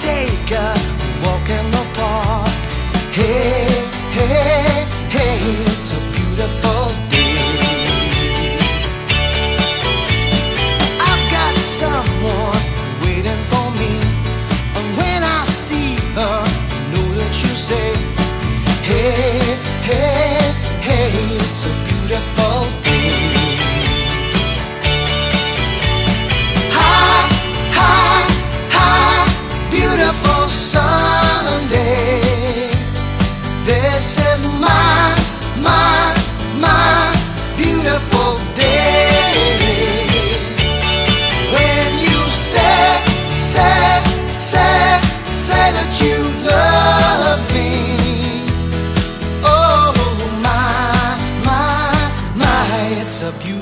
take a This is my, my, my beautiful day. When you say, say, say, say that you love me. Oh my, my, my, it's a beautiful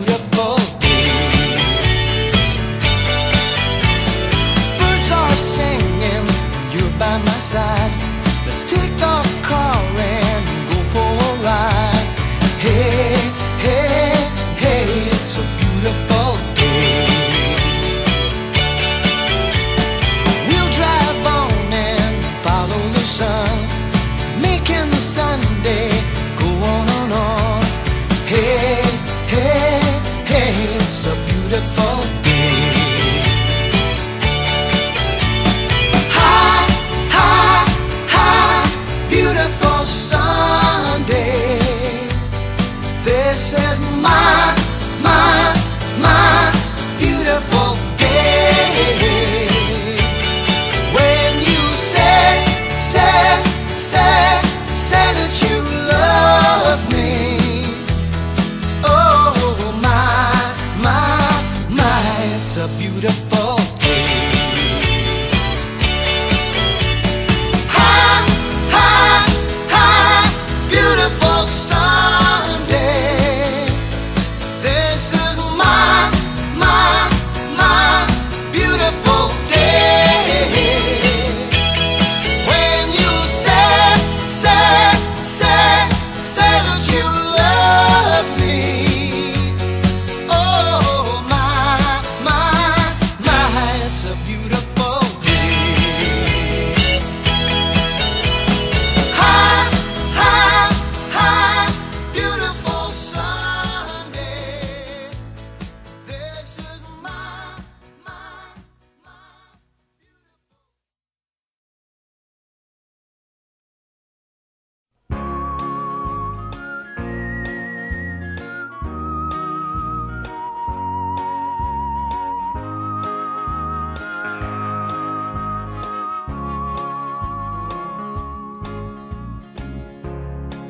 beautiful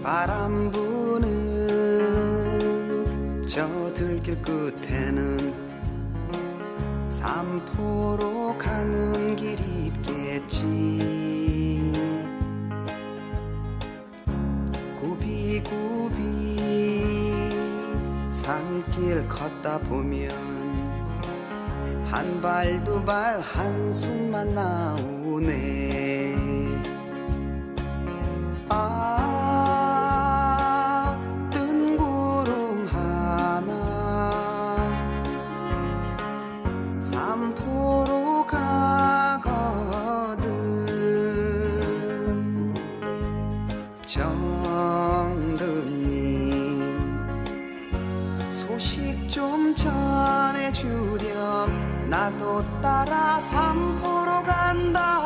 바람 부는 저 들길 끝에는 삼포로 가는 길이 있겠지. 굽이굽이 산길 걷다 보면 한 발 두 발 한숨만 나오네 주렴. 나도 따라 삼포로 간다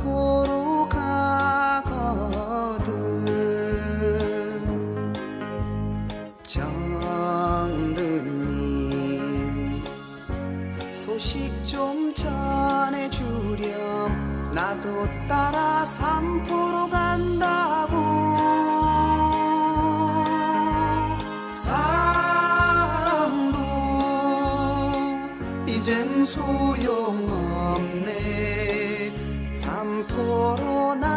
앞으로 가거든. 정든님 소식 좀 전해주렴. 나도 따라 삼포로 간다고. 사랑도 이젠 소용없네. コロナ